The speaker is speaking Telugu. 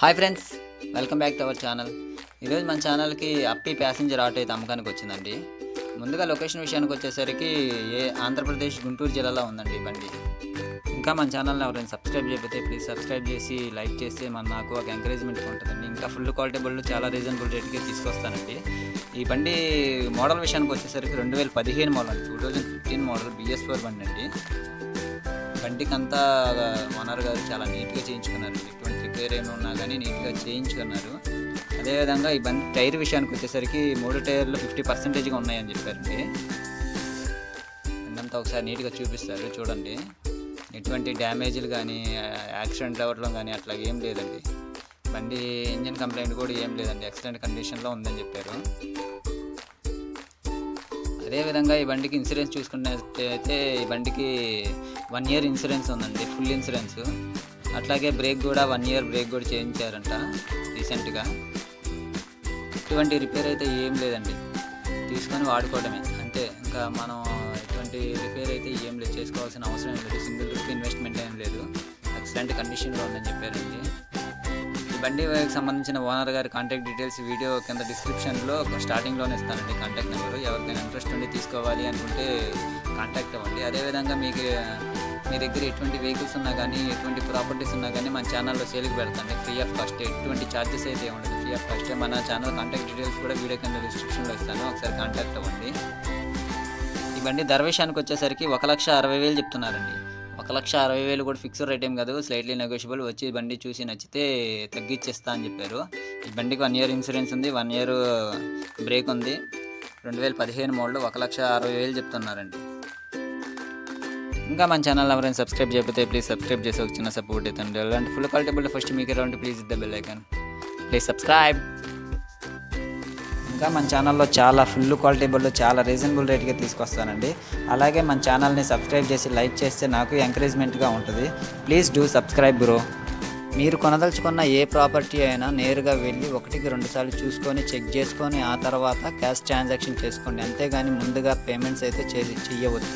Hi friends welcome back to our channel ఈరోజు మన ఛానల్కి అప్పి ప్యాసింజర్ ఆటో అయితే అమ్మకానికి వచ్చిందండి. ముందుగా లొకేషన్ విషయానికి వచ్చేసరికి ఏ ఆంధ్రప్రదేశ్ గుంటూరు జిల్లాలో ఉందండి ఈ బండి. ఇంకా మన ఛానల్ని ఎవరైనా సబ్స్క్రైబ్ చేయకపోతే ప్లీజ్ సబ్స్క్రైబ్ చేసి లైక్ చేస్తే మన నాకు ఒక ఎంకరేజ్మెంట్ ఉంటుందండి. ఇంకా ఫుల్ క్వాలిటీ బళ్ళు చాలా రీజనబుల్ రేట్కి తీసుకొస్తానండి. ఈ బండి మోడల్ విషయానికి వచ్చేసరికి రెండు వేల పదిహేను model two thousand fifteen model BS four బండి అండి. బండికి అంతా ఓనర్ గారు చాలా నీట్గా చేయించుకున్నారండి. ఎటువంటి రిపేర్ ఏమి ఉన్నా కానీ నీట్గా చేయించుకున్నారు అదేవిధంగా ఈ బండి టైర్ విషయానికి వచ్చేసరికి మూడు టైర్లు ఫిఫ్టీ పర్సెంటేజ్గా ఉన్నాయని చెప్పారండి. బండి అంతా ఒకసారి నీట్గా చూపిస్తారు చూడండి. ఎటువంటి డ్యామేజ్లు కానీ యాక్సిడెంట్ అవ్వడం కానీ అట్లా ఏం లేదండి. బండి ఇంజన్ కంప్లైంట్ కూడా ఏం లేదండి ఎక్సలెంట్ కండిషన్లో ఉందని చెప్పారు. అదేవిధంగా ఈ బండికి ఇన్సూరెన్స్ చూసుకున్నట్టయితే ఈ బండికి వన్ ఇయర్ ఇన్సూరెన్స్ ఉందండి ఫుల్ ఇన్సూరెన్స్. అట్లాగే బ్రేక్ కూడా వన్ ఇయర్ బ్రేక్ కూడా చేయించారంట రీసెంట్గా. ఎటువంటి రిపేర్ అయితే ఏం లేదండి. తీసుకొని వాడుకోవడమే. అంతే. ఇంకా మనం ఎటువంటి రిపేర్ అయితే ఏం లేదు. చేసుకోవాల్సిన అవసరం ఏం లేదు. సింగిల్ రూపీ ఇన్వెస్ట్మెంట్ ఏం లేదు. ఎక్సలెంట్ కండిషన్లో ఉందని చెప్పారండి. ఈ బండికి సంబంధించిన ఓనర్ గారి కాంటాక్ట్ డీటెయిల్స్ వీడియో కింద డిస్క్రిప్షన్లో స్టార్టింగ్లోనే ఇస్తానండి కాంటాక్ట్ నెంబర్. ఎవరికైనా ఇంట్రెస్ట్ ఉండి తీసుకోవాలి అనుకుంటే కాంటాక్ట్ అవ్వండి. అదేవిధంగా మీకు మీ దగ్గర ఎటువంటి వెహికల్స్ ఉన్నా కానీ ఎటువంటి ప్రాపర్టీస్ ఉన్నా కానీ మన ఛానల్లో సేల్కి పెడతాండి ఫ్రీ ఆఫ్ కాస్ట్ ఎటువంటి ఛార్జెస్ అయితే ఉండదు. ఫ్రీ ఆఫ్ కాస్ట్ మన ఛానల్ కాంటాక్ట్ డీటెయిల్స్ కూడా వీడియో కింద డిస్క్రిప్షన్లో ఇస్తాను. ఒకసారి కాంటాక్ట్ అవ్వండి. ఈ బండి ధర విషయానికి వచ్చేసరికి ఒక లక్ష అరవై వేలు చెప్తున్నారండి. ఒక లక్ష అరవై వేలు కూడా ఫిక్స్డ్ రేట్ ఏం కాదు. స్లైట్లీ నెగోషియబుల్ వచ్చి బండి చూసి నచ్చితే తగ్గిచ్చేస్తా అని చెప్పారు. ఈ బండికి వన్ ఇయర్ ఇన్సూరెన్స్ ఉంది. వన్ ఇయర్ బ్రేక్ ఉంది. రెండు వేల పదిహేను మోడల్ ఒక లక్ష అరవై వేలు చెప్తున్నారండి. ఇంకా మన ఛానల్ ఎవరైనా సబ్స్క్రైబ్ చేయకపోతే ప్లీజ్ సబ్స్క్రైబ్ చేసి ఒక చిన్న సపోర్ట్ అవుతుంది అలాంటి ఫుల్ క్వాలిటీ ఫస్ట్ మీకు ఎలా ఉంటే ప్లీజ్ ఇద్ద బెల్ ఐకాన్ ప్లీజ్ సబ్స్క్రైబ్ ఇంకా మన ఛానల్లో చాలా ఫుల్ క్వాలిటీ బళ్ళు చాలా రీజనబుల్ రేట్గా తీసుకొస్తానండి. అలాగే మన ఛానల్ని సబ్స్క్రైబ్ చేసి లైక్ చేస్తే నాకు ఎంకరేజ్మెంట్గా ఉంటుంది. ప్లీజ్ డూ సబ్స్క్రైబ్ బ్రో మీరు కొనదలుచుకున్న ఏ ప్రాపర్టీ అయినా నేరుగా వెళ్ళి ఒకటికి రెండుసార్లు చూసుకొని చెక్ చేసుకొని ఆ తర్వాత క్యాష్ ట్రాన్సాక్షన్ చేసుకోండి. అంతేగాని ముందుగా పేమెంట్స్ అయితే చే చెయ్యవద్దు.